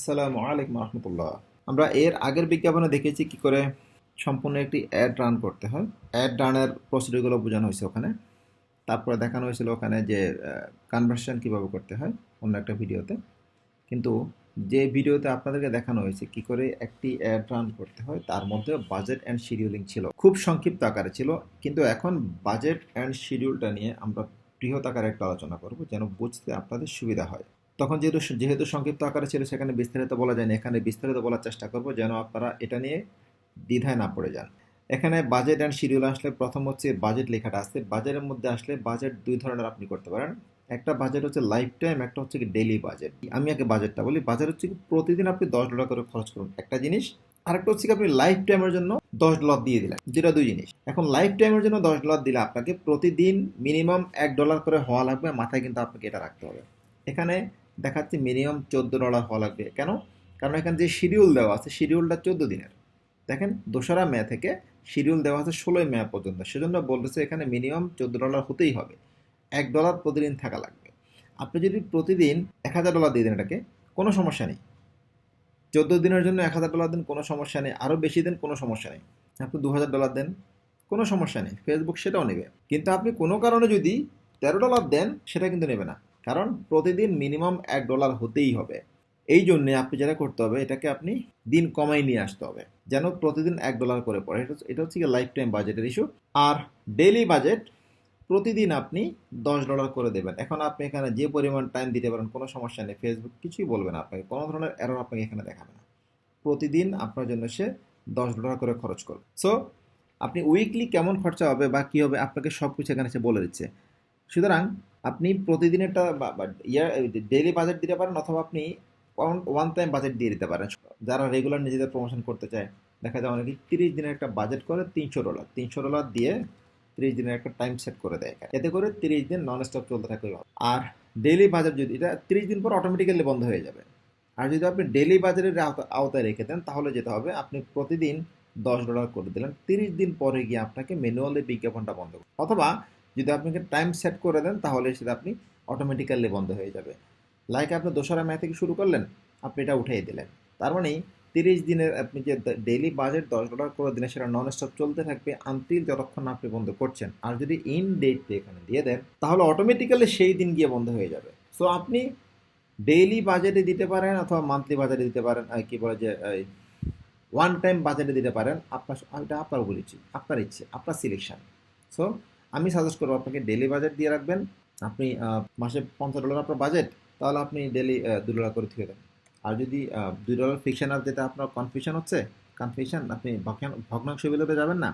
আসসালামু আলাইকুম রহমতুল্লাহ। আমরা এর আগের বিজ্ঞাপনে দেখেছি কি করে সম্পূর্ণ একটি অ্যাড রান করতে হয়। অ্যাড রানের প্রসিডিউরগুলো বোঝানো হয়েছে ওখানে। তারপরে দেখানো হয়েছিল ওখানে যে কনভার্সন কীভাবে করতে হয় অন্য একটা ভিডিওতে। কিন্তু যে ভিডিওতে আপনাদেরকে দেখানো হয়েছে কি করে একটি অ্যাড রান করতে হয়, তার মধ্যে বাজেট অ্যান্ড শিডিউলিং ছিল। খুব সংক্ষিপ্ত আকারে ছিল, কিন্তু এখন বাজেট অ্যান্ড শিডিউলটা নিয়ে আমরা বৃহৎ আকারে একটা আলোচনা করব, যেন বুঝতে আপনাদের সুবিধা হয়। তখন যেহেতু যেহেতু সংক্ষিপ্ত আকারে ছিল, সেখানে বিস্তারিত বলা যায়নি। এখানে বিস্তারিত বলার চেষ্টা করব যেন আপনারা এটা নিয়ে দ্বিধায় না পড়ে যান। এখানে বাজেট অ্যান্ড শিডিউল আসলে প্রথম হচ্ছে বাজেট লেখাটা আসছে বাজেটের মধ্যে আসলে বাজেট দুই ধরনের আপনি করতে পারেন। একটা বাজেট হচ্ছে লাইফ টাইম একটা হচ্ছে কি ডেইলি বাজেট আমি আগে বাজেটটা বলি। বাজেট হচ্ছে কি প্রতিদিন আপনি দশ ডলার করে খরচ করুন। একটা জিনিস। আরেকটা হচ্ছে কি আপনি লাইফ টাইমের জন্য দশ ডলার দিয়ে দিলেন। যেটা দুই জিনিস। এখন লাইফ টাইমের জন্য দশ ডলার দিলে আপনাকে প্রতিদিন মিনিমাম এক ডলার করে হওয়া লাগবে। মাথায় কিন্তু আপনাকে এটা রাখতে হবে। এখানে দেখাচ্ছে মিনিমাম চোদ্দ ডলার হওয়া লাগবে। কেন? কারণ এখানে যে শিডিউল দেওয়া আছে শিডিউলটা চোদ্দ দিনের। দেখেন, দোসরা মে থেকে শিডিউল দেওয়া আছে ষোলোই মে পর্যন্ত। সেজন্য বলতেছে এখানে মিনিমাম চোদ্দ ডলার হতেই হবে। এক ডলার প্রতিদিন থাকা লাগবে। আপনি যদি প্রতিদিন এক হাজার ডলার দিয়ে দেন এটাকে, কোনো সমস্যা নেই। চোদ্দ দিনের জন্য এক হাজার ডলার দেন, কোনো সমস্যা নেই। আরও বেশি দেন, কোনো সমস্যা নেই। আপনি দু হাজার ডলার দেন, কোনো সমস্যা নেই। ফেসবুক সেটাও নেবে। কিন্তু আপনি কোনো কারণে যদি তেরো ডলার দেন, সেটা কিন্তু নেবে না। কারণ প্রতিদিন মিনিমাম এক ডলার হতেই হবে। এই জন্যে আপনি যেটা করতে হবে, এটাকে আপনি দিন কমাই নিয়ে আসতে হবে। যেন প্রতিদিন এক ডলার করে পড়ে। এটা এটা হচ্ছে লাইফ টাইম বাজেটের ইস্যু আর ডেইলি বাজেট প্রতিদিন আপনি দশ ডলার করে দেবেন। এখন আপনি এখানে যে পরিমাণ টাইম দিতে পারেন, কোনো সমস্যা নেই। ফেসবুক কিছুই বলবে না আপনাকে। কোনো ধরনের এরর আপনাকে এখানে দেখাবে না। প্রতিদিন আপনার জন্য সে দশ ডলার করে খরচ করবে। সো আপনি উইকলি কেমন খরচা হবে বা কী হবে, আপনাকে সব কিছু এখানে সে বলে দিচ্ছে। সুতরাং আপনি প্রতিদিনেরটা ইয়ার ডেইলি বাজেট দিতে পারেন অথবা আপনি ওয়ান টাইম বাজেট দিয়ে দিতে পারেন। যারা রেগুলার নিজেদের প্রমোশন করতে চায়, দেখা যায় অনেকে তিরিশ দিনের একটা বাজেট করে তিনশো ডলার তিনশো ডলার দিয়ে তিরিশ দিনের একটা টাইম সেট করে দেয় এতে করে তিরিশ দিন নন স্টপ চলতে থাকে আর ডেইলি বাজেট যদি, এটা তিরিশ দিন পর অটোমেটিক্যালি বন্ধ হয়ে যাবে। আর যদি আপনি ডেইলি বাজারের আওতায় রেখে দেন, তাহলে যেতে হবে, আপনি প্রতিদিন দশ ডলার করে দিলেন। তিরিশ দিন পরে গিয়ে আপনাকে ম্যানুয়ালি বিজ্ঞাপনটা বন্ধ অথবা যদি আপনাকে টাইম সেট করে দেন, তাহলে সেটা আপনি অটোমেটিক্যালি বন্ধ হয়ে যাবে। লাইক আপনি দোসরা মে থেকে শুরু করলেন, আপনি এটা উঠিয়ে দিলেন। তার মানে তিরিশ দিনের আপনি যে ডেইলি বাজেট দশ ডলার করে দিনে সেটা নন স্টপ চলতে থাকবে আনতিল যতক্ষণ আপনি বন্ধ করছেন। আর যদি ইন ডেট এখানে দিয়ে দেন, তাহলে অটোমেটিক্যালি সেই দিন গিয়ে বন্ধ হয়ে যাবে। সো আপনি ডেইলি বাজেটে দিতে পারেন অথবা মান্থলি বাজেটে দিতে পারেন কি বলে যে ওয়ান টাইম বাজেটে দিতে পারেন। আপনার এটা আপনার বলেছি আপনার ইচ্ছে, আপনার সিলেকশান সো আমি সাজেস্ট করব আপনাকে ডেলি বাজেট দিয়ে রাখবেন। আপনি মাসে পঞ্চাশ ডলার আপনার বাজেট তাহলে আপনি ডেলি দু ডলার করে থেকে দেন। আর যদি দুই ডলার আর যেটা আপনার কনফিউশন হচ্ছে কনফিউশন আপনি ভগ্নাংশ বিলোতে যাবেন না।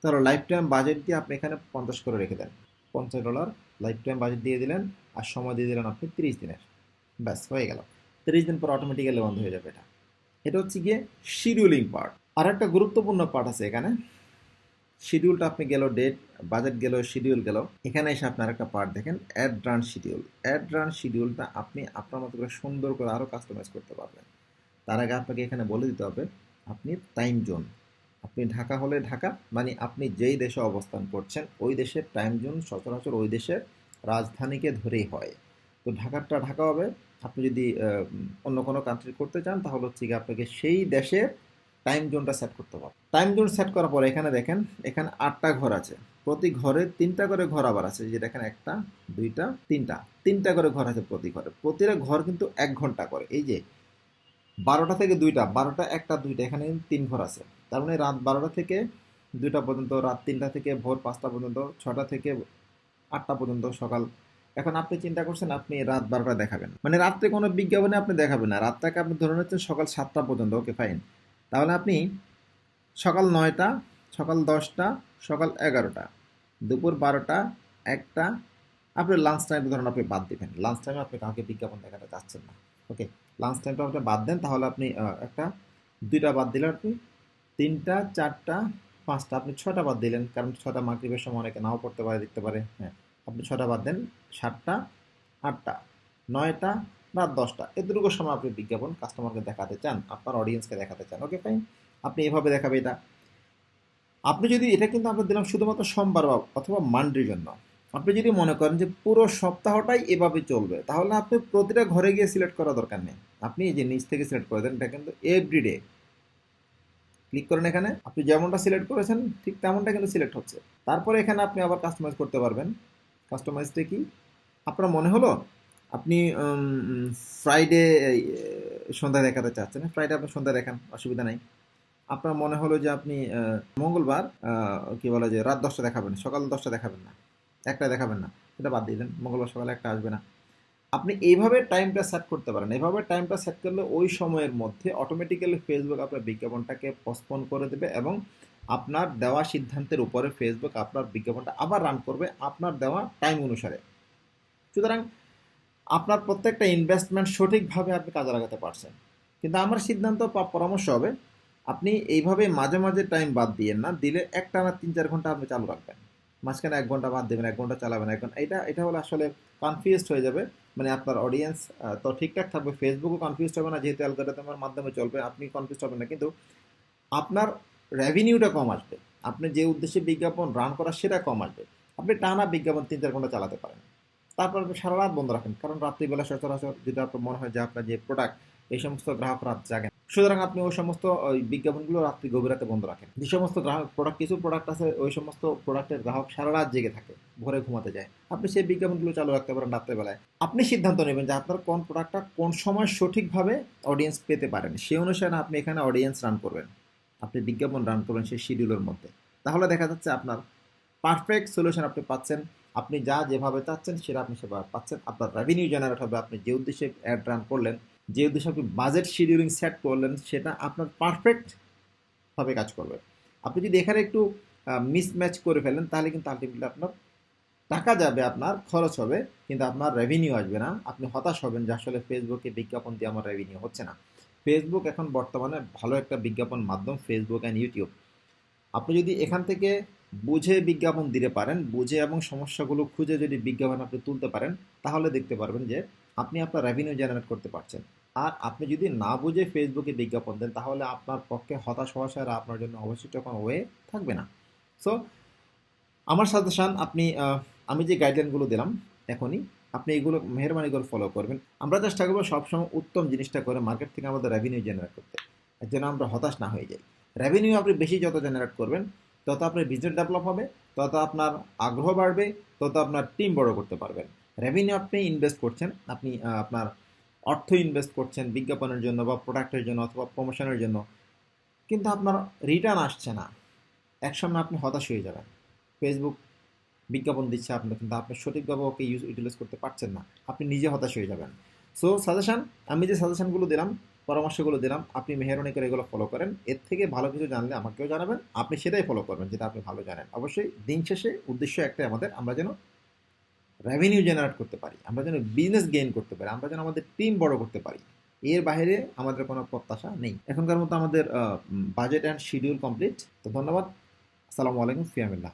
তাহলে লাইফ টাইম বাজেট দিয়ে আপনি এখানে পঞ্চাশ করে রেখে দেন। পঞ্চাশ ডলার লাইফ টাইম বাজেট দিয়ে দিলেন, আর সময় দিয়ে দিলেন আপনি তিরিশ দিনের। ব্যাস, হয়ে গেল। তিরিশ দিন পর অটোমেটিক্যালি বন্ধ হয়ে যাবে এটা। এটা হচ্ছে গিয়ে শিডিউলিং পার্ট আর একটা গুরুত্বপূর্ণ পার্ট আছে এখানে। শিডিউলটা আপনি গেল ডেট বাজেট গেল শিডিউল গেল। এখানে এসে আপনার একটা পার্ট দেখেন ad run schedule ad run শিডিউলটা আপনি আপনার মতো করে সুন্দর করে আরও কাস্টমাইজ করতে পারবেন। তার আগে আপনাকে এখানে বলে দিতে হবে, আপনি টাইম জোন আপনি ঢাকা হলে ঢাকা মানে আপনি যেই দেশে অবস্থান করছেন, ওই দেশের টাইম জোন সচরাচর ওই দেশের রাজধানীকে ধরেই হয়। তো ঢাকারটা ঢাকা হবে। আপনি যদি অন্য কোনো কান্ট্রি করতে চান, তাহলে হচ্ছে কি আপনাকে সেই দেশের টাইম জোনটা সেট করতে হবে টাইম জোন সেট করার পরে এখানে দেখেন, এখানে আটটা ঘর আছে। প্রতি ঘরে তিনটা করে ঘর আবার আছে। যে দেখেন একটা, দুইটা, তিনটা। তিনটা করে ঘর আছে প্রতি ঘরে। প্রতিটা ঘর কিন্তু এক ঘণ্টা করে। এই যে বারোটা থেকে দুইটা, বারোটা, একটা, দুইটা, এখানে তিন ঘর আছে। তার মানে রাত বারোটা থেকে দুইটা পর্যন্ত, রাত তিনটা থেকে ভোর পাঁচটা পর্যন্ত, ছটা থেকে আটটা পর্যন্ত সকাল। এখন আপনি চিন্তা করছেন, আপনি রাত বারোটা দেখাবেন মানে রাত্রে কোনো বিজ্ঞাপনে আপনি দেখাবেন না। রাতটাকে আপনি ধরে নিচ্ছেন সকাল সাতটা পর্যন্ত। ওকে ফাইন তাহলে আপনি সকাল নয়টা, সকাল দশটা, সকাল এগারোটা, দুপুর বারোটা, একটা, আপনি লাঞ্চ টাইম ধরুন আপনি বাদ দেবেন। লাঞ্চ টাইমে আপনি কাউকে বিজ্ঞাপন দেখাতে চাচ্ছেন না। ওকে লাঞ্চ টাইমটা আপনি বাদ দেন, তাহলে আপনি একটা, দুইটা বাদ দিলেন আপনি, তিনটা, চারটা, পাঁচটা, আপনি ছটা বাদ দিলেন, কারণ ছটা মাগরিবের সময় অনেকে নাও পড়তে পারে, দেখতে পারে। হ্যাঁ আপনি ছটা বাদ দেন, সাতটা, আটটা, নয়টা রাত দশটা। এতটুকু সময় আপনি বিজ্ঞাপন কাস্টমারকে দেখাতে চান, আপনার অডিয়েন্সকে দেখাতে চান ওকে ফাইন আপনি এভাবে দেখাবে এটা। আপনি যদি, এটা কিন্তু আমরা দিলাম শুধুমাত্র সোমবার অথবা মান্ডের জন্য। আপনি যদি মনে করেন যে পুরো সপ্তাহটাই এভাবে চলবে, তাহলে আপনি প্রতিটা ঘরে গিয়ে সিলেক্ট করা দরকার নেই। আপনি যে নিচ থেকে সিলেক্ট করে দেন, এটা কিন্তু এভরিডে ক্লিক করেন এখানে, আপনি যেমনটা সিলেক্ট করেছেন, ঠিক তেমনটা কিন্তু সিলেক্ট হচ্ছে। তারপরে এখানে আপনি আবার কাস্টমাইজ করতে পারবেন। কাস্টমাইজটা কি? আপনার মনে হলো? আপনি ফ্রাইডে সন্ধ্যায় দেখাতে চাচ্ছেন। ফ্রাইডে আপনি সন্ধ্যায় দেখান, অসুবিধা নাই। আপনার মনে হলো যে আপনি মঙ্গলবার কি বলে যে, রাত দশটা দেখাবেন, সকাল দশটা দেখাবেন না একটা দেখাবেন না সেটা বাদ দিয়ে দেন, মঙ্গলবার সকালে একটা আসবে না। আপনি এইভাবে টাইমটা সেট করতে পারেন। এইভাবে টাইমটা সেট করলে ওই সময়ের মধ্যে অটোমেটিক্যালি ফেসবুক আপনার বিজ্ঞাপনটাকে পসপন করে দেবে এবং আপনার দেওয়া সিদ্ধান্তের উপরে ফেসবুক আপনার বিজ্ঞাপনটা আবার রান করবে আপনার দেওয়া টাইম অনুসারে। সুতরাং আপনার প্রত্যেকটা ইনভেস্টমেন্ট সঠিকভাবে আপনি কাজে লাগাতে পারছেন। কিন্তু আমার সিদ্ধান্ত পরামর্শ হবে, আপনি এইভাবে মাঝে মাঝে টাইম বাদ দিয়েন না, দিলে একটা না তিন চার ঘণ্টা আপনি চালু রাখবেন। মাঝখানে এক ঘণ্টা বাদ দেবেন, এক ঘণ্টা চালাবেন। এক ঘণ্টা এটা এটা হলো আসলে কনফিউজড হয়ে যাবে। মানে আপনার অডিয়েন্স তো ঠিকঠাক থাকবে ফেসবুকও কনফিউজ হবে না, যেহেতু অ্যালগোরিদমের মাধ্যমে চলবে, আপনি কনফিউজ হবেন না। কিন্তু আপনার রেভিনিউটা কম আসবে। আপনি যে উদ্দেশ্যে বিজ্ঞাপন রান করা, সেটা কম আসবে। আপনি টানা বিজ্ঞাপন তিন চার ঘণ্টা চালাতে পারেন। তারপর সারা রাত বন্ধ রাখেন। কারণ রাত্রিবেলা সচরাচর যদি আপনার মনে হয় যে আপনার যে প্রোডাক্ট এই সমস্ত গ্রাহক রাত জাগেন। সুতরাং আপনি ওই সমস্ত, ওই বিজ্ঞাপনগুলো রাত্রি গভীর রাতে বন্ধ রাখেন। যে সমস্ত গ্রাহক প্রোডাক্ট কিছু প্রোডাক্ট আছে, ওই সমস্ত প্রোডাক্টের গ্রাহক সারা রাত জেগে থাকে, ভোরে ঘুমাতে যায়। আপনি সেই বিজ্ঞাপনগুলো চালু রাখতে পারেন রাত্রেবেলায়। আপনি সিদ্ধান্ত নেবেন যে আপনার কোন প্রোডাক্টটা কোন সময় সঠিকভাবে অডিয়েন্স পেতে পারেন। সেই অনুসারে আপনি এখানে অডিয়েন্স রান করবেন। আপনি বিজ্ঞাপন রান করবেন সেই শিডিউলের মধ্যে। তাহলে দেখা যাচ্ছে আপনার পারফেক্ট সলিউশন আপনি পাচ্ছেন। আপনি যা যেভাবে চাচ্ছেন, সেটা আপনি সেভাবে পাচ্ছেন। আপনার রেভিনিউ জেনারেট হবে, আপনি যে উদ্দেশ্যে অ্যাড রান করলেন, যে উদ্দেশ্যে আপনি বাজেট শিডিউলিং সেট করলেন, সেটা আপনার পারফেক্টভাবে কাজ করবে। আপনি যদি এখানে একটু মিসম্যাচ করে ফেলেন, তাহলে কিন্তু আলটিমেটলি আপনার টাকা যাবে, আপনার খরচ হবে, কিন্তু আপনার রেভিনিউ আসবে না। আপনি হতাশ হবেন যে আসলে ফেসবুকে বিজ্ঞাপন দিয়ে আমার রেভিনিউ হচ্ছে না। ফেসবুক এখন বর্তমানে ভালো একটা বিজ্ঞাপন মাধ্যম ফেসবুক অ্যান্ড ইউটিউব আপনি যদি এখান থেকে বুঝে বিজ্ঞাপন দিতে পারেন, বুঝে এবং সমস্যাগুলো খুঁজে যদি বিজ্ঞাপন আপনি তুলতে পারেন, তাহলে দেখতে পারবেন যে আপনি আপনার রেভিনিউ জেনারেট করতে পারছেন। আর আপনি যদি না বুঝে ফেসবুকে বিজ্ঞাপন দেন, তাহলে আপনার পক্ষে হতাশ হওয়া ছাড়া আপনার জন্য অবশিষ্ট কোনো ওয়ে থাকবে না। সো আমার সাজেশান আপনি আমি যে গাইডলাইনগুলো দিলাম এখনই, আপনি এগুলো মেহরবানি করে ফলো করবেন। আমরা চেষ্টা করব সবসময় উত্তম জিনিসটা করে মার্কেট থেকে আমাদের রেভিনিউ জেনারেট করতে জন্য আমরা হতাশ না হয়ে যাই। রেভিনিউ আপনি বেশি যত জেনারেট করবেন তত আপনার বিজনেস ডেভেলপ হবে, তত আপনার আগ্রহ বাড়বে, তত আপনার টিম বড় করতে পারবেন। রেভিনিউ আপনি ইনভেস্ট করছেন, আপনি আপনার অর্থ ইনভেস্ট করছেন বিজ্ঞাপনের জন্য বা প্রোডাক্টের জন্য অথবা প্রমোশনের জন্য, কিন্তু আপনার রিটার্ন আসছে না। একসময় আপনি হতাশ হয়ে যাবেন। ফেসবুক বিজ্ঞাপন দিচ্ছে আপনার কিন্তু আপনি সঠিকভাবে ওকে ইউজ ইউটিলাইজ করতে পারছেন না। আপনি নিজে হতাশ হয়ে যাবেন। সো সাজেশন আমি যে সাজেশনগুলো দিলাম পরামর্শগুলো দিলাম, আপনি মেহরবানি করে এগুলো ফলো করেন। এর থেকে ভালো কিছু জানলে আমাকেও জানাবেন, আপনি সেটাই ফলো করবেন যেটা আপনি ভালো জানেন। অবশ্যই দিন শেষে উদ্দেশ্য একটাই আমাদের, আমরা যেন রেভিনিউ জেনারেট করতে পারি, আমরা যেন বিজনেস গেইন করতে পারি, আমরা যেন আমাদের টিম বড় করতে পারি। এর বাইরে আমাদের কোনো প্রত্যাশা নেই। এখনকার মতো আমাদের বাজেট অ্যান্ড শিডিউল কমপ্লিট তো ধন্যবাদ। আসসালামু আলাইকুম, ফিয়ামিল্লাহ।